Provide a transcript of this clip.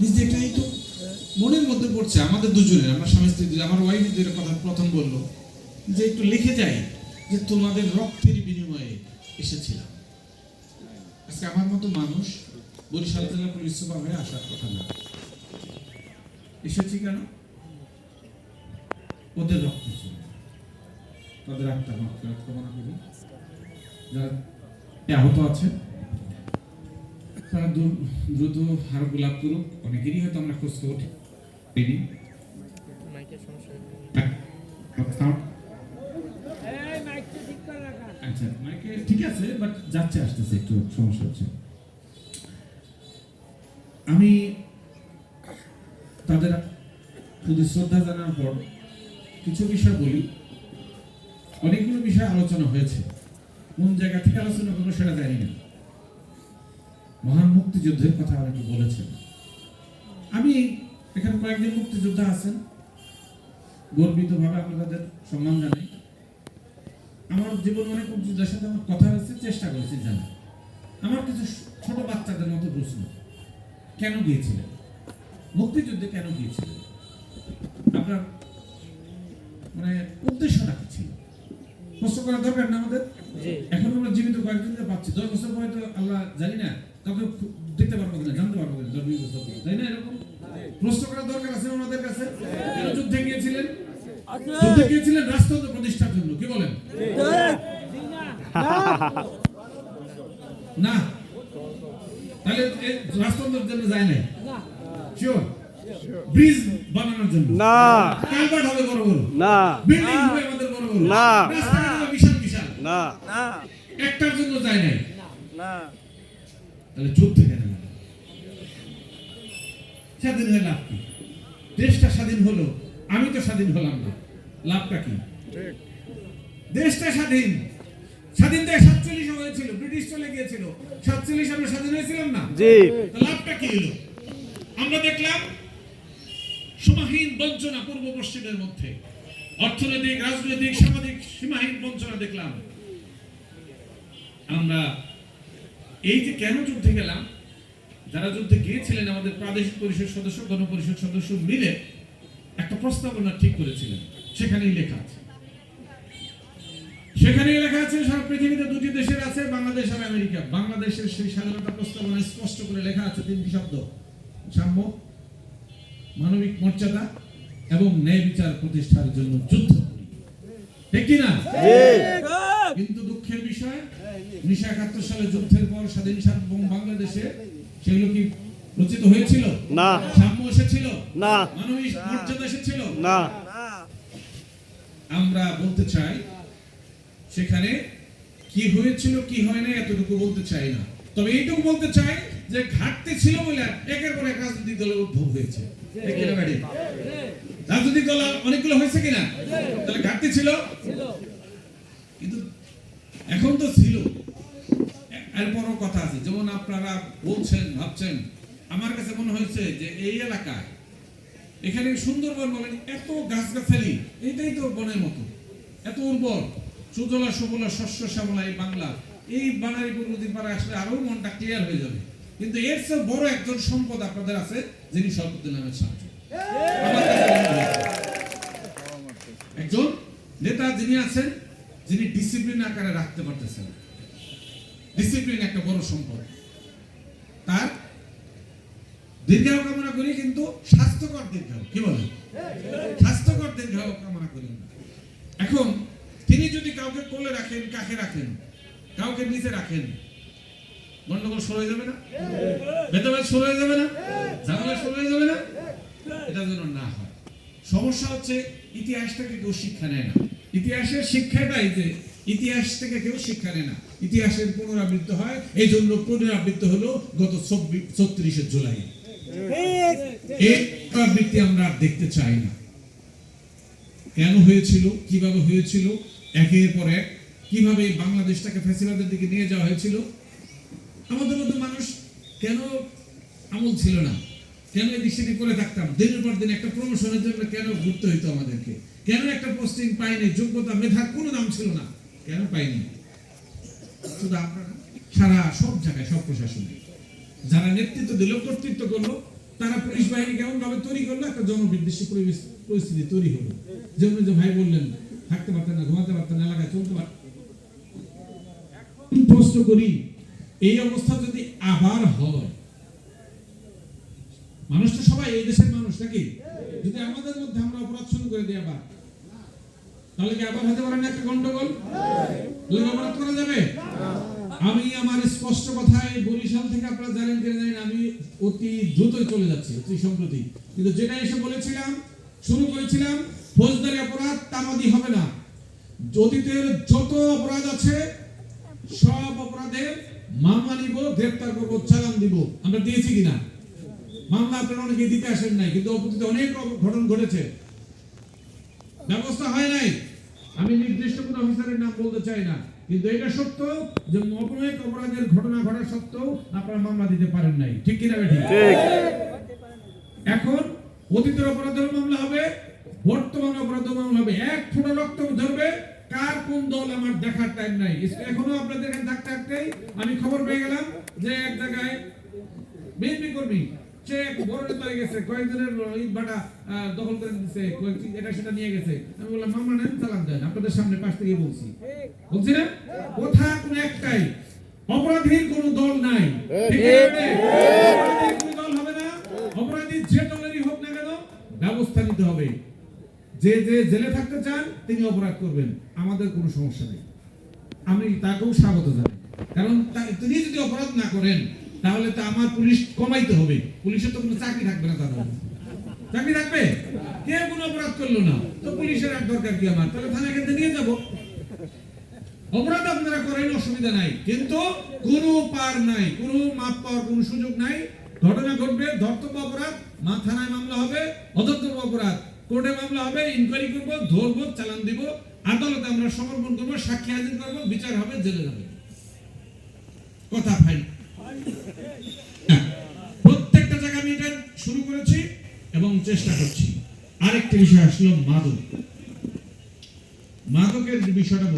নিজে এটাই তো, মনের মধ্যে পড়ছে, আমাদের দুজনের, আমার স্বামী স্ত্রী আমার ওয়াইফ যেটা কথা প্রথম বলল যে একটু লিখে যাই যে তোমাদের রক্তের বিনিময়ে এসেছিলাম। আজকে আমার মতো মানুষ বরিশাল জেলা পুলিশ সুপার হয়ে আসার কথা না। এসেছি কেন? ওদের রক্ত ছিল। তাদের আত্মার মাত্রাত কামনা করি যারা আহত আছে তারা দ্রুত আরোগ্য লাভ করুক। অনেকেরই হয়তো আমরা খোঁজ খবর পেনি আচ্ছা মাইকে ঠিক আছে, বাট যাচ্ছে, আসতেছে, একটু সমস্যা হচ্ছে। আমি তাদের প্রতি শ্রদ্ধা জানার পর কিছু বিষয় বলি। অনেকগুলো বিষয় আলোচনা হয়েছে। কোন জায়গা থেকে আলোচনা করব সেটা জানি না। মহান মুক্তিযুদ্ধের কথা অনেকে বলেছেন। আমি এখানে কয়েকজন মুক্তিযোদ্ধা আছেন। গর্বিতভাবে আমরা তাদের সম্মান জানাই। আমার জীবনে অনেক মুক্তিযোদ্ধার সাথে আমার কথা হয়েছে চেষ্টা করেছি জানা আমার কিছু ছোট বাচ্চাদের মতো প্রশ্ন। কেন গিয়েছিলেন? মুক্তিযুদ্ধে কেন গিয়েছিলেন? আপনার মানে উদ্দেশ্যটা কি ছিল? প্রশ্ন করা দরকার না আমাদের? এখন আমরা জীবিত কয়েকজনকে পাচ্ছি। দশ বছর পরে তো আল্লাহ জানি না কাউকে দেখতে পারব কিনা জানতে পারব কিনা বছর পরে তাই না এরকম? প্রশ্ন করার দরকার আছে আমাদের কাছে? কেন যুদ্ধে গিয়েছিলেন? যুদ্ধে গিয়েছিলেন রাষ্ট্রতন্ত্র প্রতিষ্ঠার জন্য কি বলেন? না। তাহলে রাষ্ট্রতন্ত্রের জন্য যায় নাই? শিওর ব্রিজ বানানোর জন্য? না। কালভার্ট হবে বড় বড়। না। বিল্ডিং হবে আমাদের বড় বড়। না। রাস্তাঘাট হবে বিশাল বিশাল। না। একটার জন্য যায় নাই? না। তাহলে যুদ্ধে কেন? স্বাধীন হয়ে লাভ কি? দেশটা স্বাধীন হলো আমি তো স্বাধীন হলাম না। লাভটা কি? দেশটা স্বাধীন। স্বাধীন দেশ সাতচল্লিশ হয়েছিল ব্রিটিশ চলে গিয়েছিল। সাতচল্লিশ আমরা স্বাধীন হয়েছিলাম না? লাভটা কি হলো? আমরা দেখলাম সীমাহীন বঞ্চনা পূর্ব পশ্চিমের মধ্যে। অর্থনৈতিক রাজনৈতিক সামাজিক সীমাহীন বঞ্চনা দেখলাম। আমরা এই যে কেন যুদ্ধে গেলাম? যারা যুদ্ধে গিয়েছিলেন আমাদের প্রাদেশিক পরিষদ সদস্য গণপরিষদ সদস্য মিলে একটা প্রস্তাবনা ঠিক করেছিলেন। সেখানেই লেখা আছে। সেখানেই লেখা আছে সারা পৃথিবীতে দুটি দেশের আছে বাংলাদেশ আর আমেরিকা। বাংলাদেশের সেই স্বাধীনতা প্রস্তাবনায় স্পষ্ট করে লেখা আছে তিনটি শব্দ। সাম্য মানবিক মর্যাদা এবং ন্যায় বিচার প্রতিষ্ঠার জন্য যুদ্ধ। ঠিক কি না কিন্তু দুঃখের বিষয় উনিশশো একাত্তর সালে যুদ্ধের পর স্বাধীন সার্বভৌম বাংলাদেশে সেগুলো কি রচিত হয়েছিল? না। সাম্য এসেছিল? না। মানবিক মর্যাদা এসেছিল? না। আমরা বলতে চাই সেখানে কি হয়েছিল কি হয় না এতটুকু বলতে চাই না। তবে এইটুকু বলতে চাই যে ঘাটতি ছিল বলে একের পর এক রাজনৈতিক দলের উদ্ভব হয়েছে? রাজনৈতিক দল অনেকগুলো হয়েছে কিনা? তাহলে ঘাটতি ছিল? এখন তো ছিল। এরপরও কথা আছে, যেমন আপনারা বলছেন, ভাবছেন, আমার কাছে মনে হয়েছে যে এই এলাকায়, এখানে সুন্দরবন বলেন, এত গাছগাছালি, এটাই তো বনের মতো। এত উর্বর, সুজলা সুবলা শস্য শ্যামলা এই বাংলা, এই বাঙালিপুর নদীর পাড়ে আসলে আরও মনটা ক্লিয়ার হয়ে যাবে। কিন্তু এর চেয়ে বড় একজন সম্পদ আপনাদের আছে, যিনি সরকুদ্দিন আহমেদ হয়েছে। একজন নেতা যিনি আছেন যিনি ডিসিপ্লিন আকারে রাখতে পারতেছেন। ডিসিপ্লিন একটা বড় সম্পদ। তার দীর্ঘায়ু কামনা করি কিন্তু স্বাস্থ্যকর দীর্ঘায়ু, কি বলেন স্বাস্থ্যকর দীর্ঘায়ু কামনা করি এখন তিনি যদি কাউকে কোলে রাখেন কাকে রাখেন, কাউকে নিচে রাখেন, গন্ডগোল শুরু হয়ে যাবে না? ভেদাভেদ শুরু হয়ে যাবে না? ঝামেলা শুরু হয়ে যাবে না? এটা যেন না হয়। সমস্যা হচ্ছে, ইতিহাসটাকে কেউ শিক্ষা নেয় না। ইতিহাসের শিক্ষাটাই যে ইতিহাস থেকে কেউ শিক্ষা নেয় না। ইতিহাসের পুনরাবৃত্ত হয়। এই জন্য পুনরাবৃত্ত হলো গত ছত্রিশে জুলাই। এই পুনরাবৃত্তি আমরা দেখতে চাই না। কেন হয়েছিল? কীভাবে হয়েছিল? একের পর এক। কীভাবে বাংলাদেশটাকে ফ্যাসিবাদের দিকে নিয়ে যাওয়া হয়েছিল? আমাদের মতো মানুষ কেন আমল ছিল না? কেন এই দৃষ্টিটি করে থাকতাম? দিনের পর দিন একটা প্রমোশনের জন্য কেন ঘুরতে হইতো আমাদেরকে? কেন একটা পোস্টিং পাইনি? যোগ্যতা মেধা কোনো দাম ছিল না। কেন পাইনি? শুধু না, সারা সব জায়গায় সব প্রশাসনে। যারা নেতৃত্ব দিল কর্তৃত্ব করল তারা পুলিশ বাহিনী কেমন ভাবে তৈরি করল? একটা জনবিদ্বেষী পরিবেশ পরিস্থিতি তৈরি হলো। যেমন যে ভাই বললেন থাকতে পারতেন না ঘুমাতে পারতেন না এলাকায় চলতে পারতেন প্রশ্ন করি এই অবস্থা যদি আবার হয় মানুষ তো সবাই এই দেশের মানুষ নাকি? যদি আমাদের মধ্যে আমরা অপরাধ শুরু করে দিই আবার তাহলে কি আবার হতে পারে না একটা গন্ডগোল অপরাধ করা যাবে? আমি আমার স্পষ্ট কথায় বরিশাল থেকে আপনারা জানেন কিনা জানেন আমি অতি দ্রুতই চলে যাচ্ছি, অতি সম্প্রতি। কিন্তু যেটা এসে বলেছিলাম, শুরু করেছিলাম, ফৌজদারি অপরাধ তামাদি হবে না। অতীতের যত অপরাধ আছে, সব অপরাধের মামলা নিব, গ্রেপ্তার করব, চালান দিব। আমরা দিয়েছি কিনা? মামলা আপনারা অনেকে দিতে আসেন নাই, কিন্তু অতীতে অনেক ঘটনা ঘটেছে। ব্যবস্থা হয় নাই। আমি নির্দিষ্ট কোনো অফিসারের নাম বলতে চাই না। কিন্তু এটা সত্য যে অনেক অপরাধের ঘটনা ঘটা সত্ত্বেও আপনারা মামলা দিতে পারেন নাই। ঠিক কিনা বেঠিক এখন অতীতের অপরাধের মামলা হবে বর্তমান অপরাধের মামলা হবে। এক ফোঁটা রক্ত ধরবে কার কোন দল আমার দেখার টাইম নাই। এখনও আপনাদের এখানে থাকতে থাকতেই আমি খবর পেয়ে গেলাম যে এক জায়গায় বিএনপি কর্মী সে বড় হয়ে গেছে কয়েকজনের ইট দখল করে দিচ্ছে এটা সেটা নিয়ে গেছে। আমি বললাম মামলা নেন চালান দেন আপনাদের সামনে পাশ থেকে বলছি। বলছি না? কথা কোন একটাই অপরাধীর কোন দল নাই। দল হবে না। অপরাধী যে দলেরই হোক না কেন ব্যবস্থা নিতে হবে। যে যে জেলে থাকতে চান তিনি অপরাধ করবেন। আমাদের কোনো সমস্যা নেই। আমি তাকেও স্বাগত জানাই। কারণ তিনি যদি অপরাধ না করেন তাহলে তো আমার পুলিশ কমাইতে হবে। পুলিশের তো কোনো চাকরি থাকবে না তাহলে। চাকরি থাকবে? কে কোনো অপরাধ করল না? তো পুলিশের আর দরকার কি আমার? তাহলে থানায় কিন্তু নিয়ে যাব। অপরাধ আপনারা করেন অসুবিধা নাই। কিন্তু কোনো পার নাই কোনো মাপ পাওয়ার কোনো সুযোগ নাই। ঘটনা ঘটবে ধর্তব্য অপরাধ মা থানায় মামলা হবে অধর্তব্য অপরাধ। কোর্টে মামলা হবে ইনকোয়ারি করব ধরবো চালান দিব। আদালতে আমরা সমর্পণ করব সাক্ষী হাজির করব বিচার হবে জেলে যাবে। কথা হ্যাঁ, প্রত্যেকটা জায়গায় আমি এটা শুরু করেছি এবং চেষ্টা করছি। আরেকটি বিষয় আসলো মাদক। মাদকের বিষয়টা